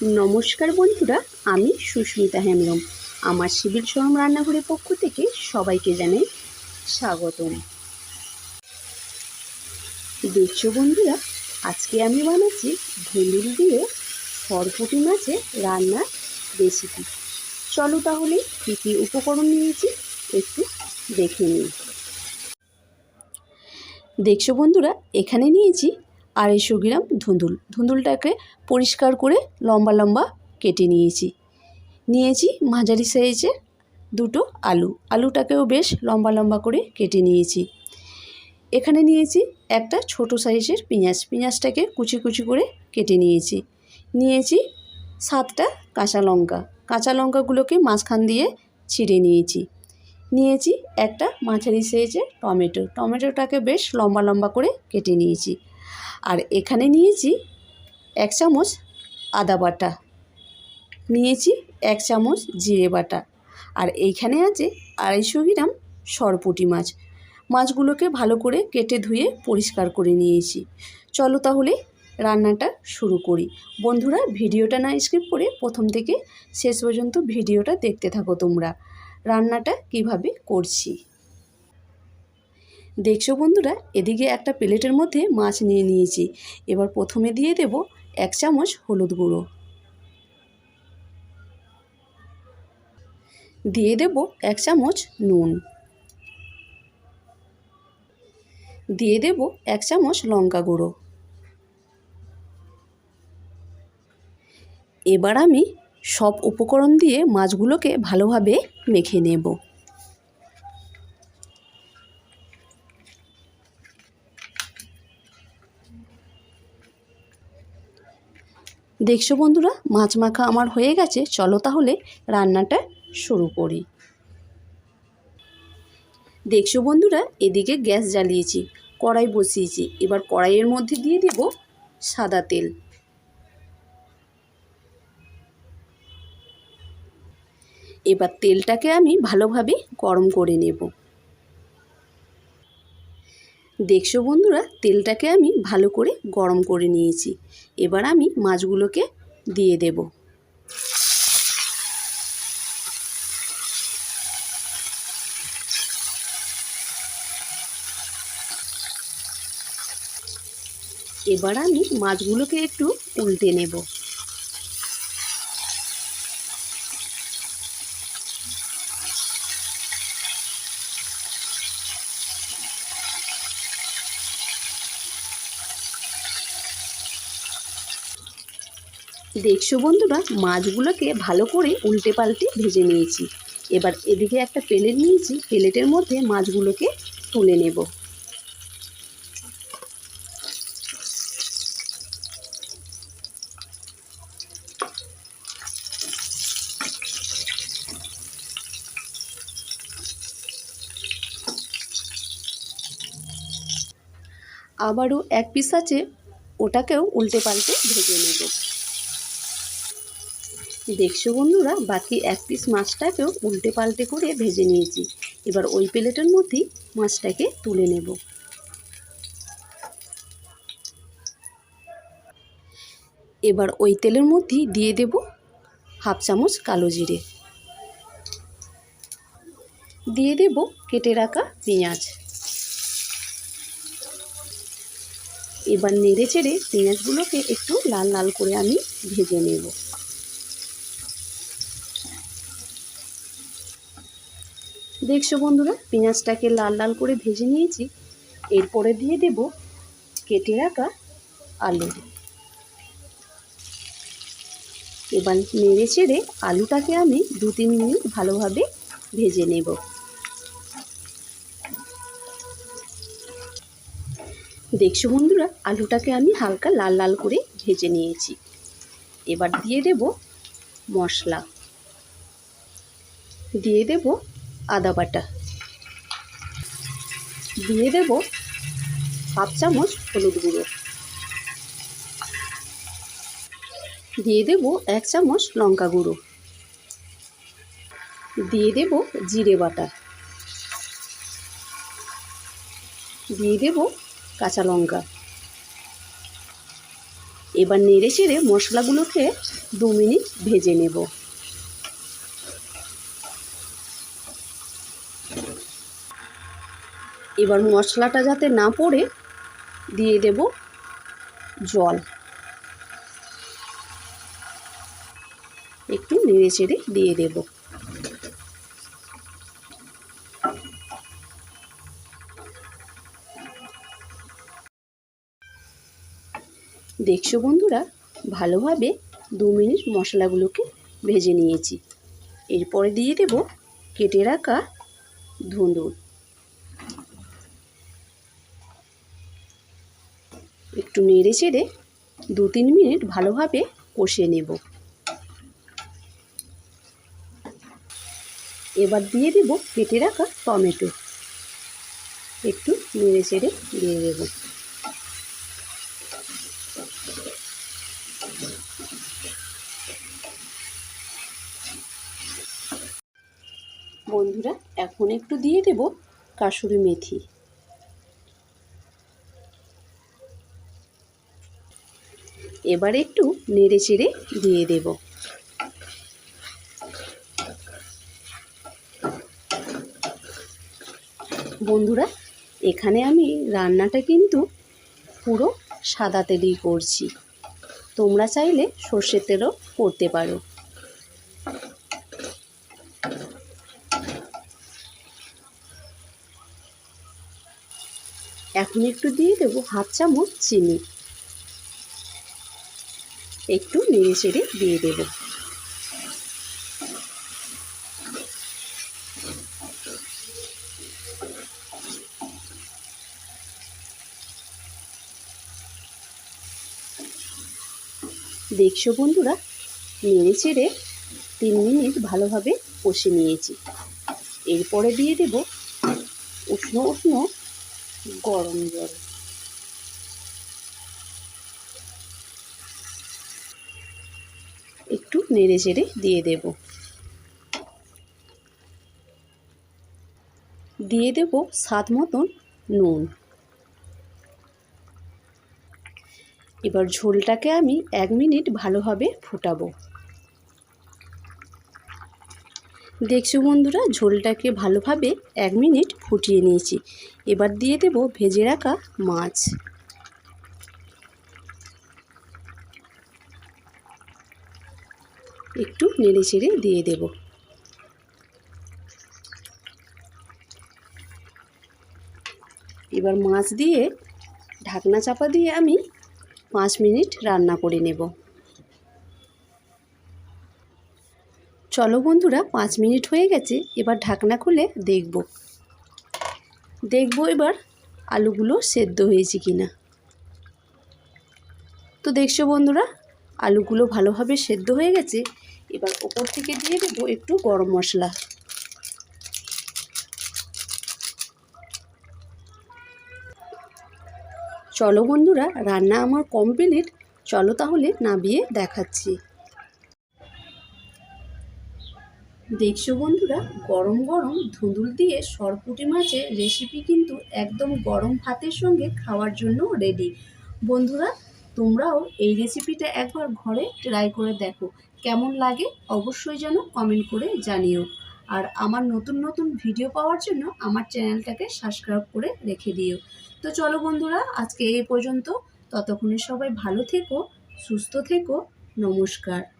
নমস্কার বন্ধুরা, আমি সুস্মিতা হেমব্রম। আমার সিভিল শরম রান্নাঘরের পক্ষ থেকে সবাইকে জানাই স্বাগতম। দেখছ বন্ধুরা, আজকে আমি বানাচ্ছি ধুন্দুল দিয়ে সরপুটি মাছের রান্নার রেসিপি চলো তাহলে কী কী উপকরণ নিয়েছি একটু দেখে নিই। দেখছ বন্ধুরা, এখানে নিয়েছি আড়াইশো গ্রাম ধুন্দুল। ধুন্দুলটাকে পরিষ্কার করে লম্বা লম্বা কেটে নিয়েছি। নিয়েছি মাঝারি সাইজে দুটো আলু। আলুটাকেও বেশ লম্বা লম্বা করে কেটে নিয়েছি। এখানে নিয়েছি একটা ছোট সাইজের পেঁয়াজ। পেঁয়াজটাকে কুচি কুচি করে কেটে নিয়েছি। নিয়েছি সাতটা কাঁচা লঙ্কা। কাঁচা লঙ্কাগুলোকে মাঝখান দিয়ে ছিঁড়ে নিয়েছি। নিয়েছি একটা মাঝারি সাইজের টমেটো। টমেটোটাকে বেশ লম্বা লম্বা করে কেটে নিয়েছি। আর এখানে নিয়েছি এক চামচ আদা বাটা। নিয়েছি এক চামচ জিরে বাটা। আর এইখানে আছে আড়াইশো গ্রাম সরপুটি মাছ। মাছগুলোকে ভালো করে কেটে ধুয়ে পরিষ্কার করে নিয়েছি। চলো তাহলে রান্নাটা শুরু করি। বন্ধুরা, ভিডিওটা না স্কিপ করে প্রথম থেকে শেষ পর্যন্ত ভিডিওটা দেখতে থাকো তোমরা। রান্নাটা কীভাবে করছি? দেখছ বন্ধুরা, এদিকে একটা প্লেটের মধ্যে মাছ নিয়ে নিয়েছি। এবার প্রথমে দিয়ে দেব এক চামচ হলুদ গুঁড়ো। দিয়ে দেব এক চামচ নুন। দিয়ে দেব এক চামচ লঙ্কা গুঁড়ো। এবার আমি সব উপকরণ দিয়ে মাছগুলোকে ভালোভাবে মেখে নেব। দেখছ বন্ধুরা, মাছ মাখা আমার হয়ে গেছে, চলো তাহলে রান্নাটা শুরু করি। দেখছ বন্ধুরা, এদিকে গ্যাস জ্বালিয়েছি, কড়াই বসিয়েছি, এবার কড়াইয়ের মধ্যে দিয়ে দেব সাদা তেল। এবার তেলটাকে আমি ভালোভাবে গরম করে নেব। দেখছ বন্ধুরা, তেলটাকে আমি ভালো করে গরম করে নিয়েছি। এবার আমি মাছগুলোকে দিয়ে দেব। এবার আমি মাছগুলোকে একটু উল্টে নেব। দেখছ বন্ধুরা, মাছগুলোকে ভালো করে উল্টে পাল্টে ভেজে নিয়েছি। এবার এদিকে একটা প্লেট নিয়েছি, প্লেটের মধ্যে মাছগুলোকে তুলে নেব। আবারও এক পিস আছে, ওটাকেও উল্টে পাল্টে ভেজে নেব। দেখছ বন্ধুরা? বাকি এক পিস মাছটাকেও উল্টে পাল্টে করে ভেজে নিয়েছি। এবার ওই প্লেটের মধ্যেই মাছটাকে তুলে নেব। এবার ওই তেলের মধ্যেই দিয়ে দেব হাফ চামচ কালো জিরে। দিয়ে দেব কেটে রাখা পেঁয়াজ। এবার নেড়ে চেড়ে পেঁয়াজগুলোকে একটু লাল লাল করে আমি ভেজে নেব। দেখছ বন্ধুরা, পেঁয়াজটাকে লাল লাল করে ভেজে নিয়েছি। এরপরে দিয়ে দেব কেটে রাখা আলু। এবার নেড়ে চেড়ে আলুটাকে আমি দু তিন মিনিট ভালোভাবে ভেজে নেব। দেখছ বন্ধুরা, আলুটাকে আমি হালকা লাল লাল করে ভেজে নিয়েছি। এবার দিয়ে দেব মশলা। দিয়ে দেব আদা বাটা। দিয়ে দেব হাফ চামচ হলুদ গুঁড়ো। দিয়ে দেব এক চামচ লঙ্কা গুঁড়ো। দিয়ে দেব জিরে বাটা। দিয়ে দেব কাঁচা লঙ্কা। এবার নেড়ে চেড়ে মশলাগুলোকে দু মিনিট ভেজে নেব। এবার মশলাটা যাতে না পড়ে, দিয়ে দেব জল। একটু নেড়ে চেড়ে দিয়ে দেব। দেখছ বন্ধুরা, ভালোভাবে দু মিনিট মশলাগুলোকে ভেজে নিয়েছি। এরপরে দিয়ে দেব কেটে রাখা ধুঁদুর একটু নেড়ে চেড়ে দু তিন মিনিট ভালোভাবে কষিয়ে নেব। এবার দিয়ে দেব কেটে রাখা টমেটো। একটু নেড়ে চেড়ে দিয়ে দেব। বন্ধুরা, এখন একটু দিয়ে দেব কাসুরি মেথি। এবার একটু নেড়ে চেড়ে দিয়ে দেব। বন্ধুরা, এখানে আমি রান্নাটা কিন্তু পুরো সাদা তেলেই করছি। তোমরা চাইলে সর্ষের তেলও করতে পারো। এখন একটু দিয়ে দেবো হাফ চামচ চিনি। একটু নেড়ে চেড়ে দিয়ে দেব। দেখছ বন্ধুরা, নেড়ে চেড়ে তিন মিনিট ভালোভাবে কষে নিয়েছি। এরপরে দিয়ে দেব উষ্ণ উষ্ণ গরম জল একটু নেড়ে চেড়ে দিয়ে দেব। দিয়ে দেব স্বাদ মতন নুন। এবার ঝোলটাকে আমি এক মিনিট ভালোভাবে ফুটাবো। দেখছ বন্ধুরা, ঝোলটাকে ভালোভাবে এক মিনিট ফুটিয়ে নিয়েছি। এবার দিয়ে দেব ভেজে রাখা মাছ। একটু নেড়ে চেড়ে দিয়ে দেব। এবার মাছ দিয়ে ঢাকনা চাপা দিয়ে আমি পাঁচ মিনিট রান্না করে নেব। চলো বন্ধুরা, পাঁচ মিনিট হয়ে গেছে, এবার ঢাকনা খুলে দেখব। দেখব এবার আলুগুলো সেদ্ধ হয়েছে কি না তো দেখছ বন্ধুরা, আলুগুলো ভালোভাবে সেদ্ধ হয়ে গেছে এবার ওপর থেকে দিয়ে দেবো একটু গরম মশলা। চলো বন্ধুরা, রান্না আমার কমপ্লিট চলো তাহলে নাবিয়ে দেখাচ্ছি। দেখছ বন্ধুরা, গরম গরম ধুঁদুল দিয়ে সরপুটি মাছের রেসিপি কিন্তু একদম গরম ভাতের সঙ্গে খাওয়ার জন্য রেডি বন্ধুরা তোমরাও এই রেসিপিটা একবার ঘরে ট্রাই করে দেখো। কেমন লাগে অবশ্যই যেন কমেন্ট করে জানিও। আর আমার নতুন নতুন ভিডিও পাওয়ার জন্য আমার চ্যানেলটাকে সাবস্ক্রাইব করে রেখে দিও। তো চলো বন্ধুরা, আজকে এই পর্যন্ত। ততক্ষণে সবাই ভালো থেকো, সুস্থ থেকো। নমস্কার।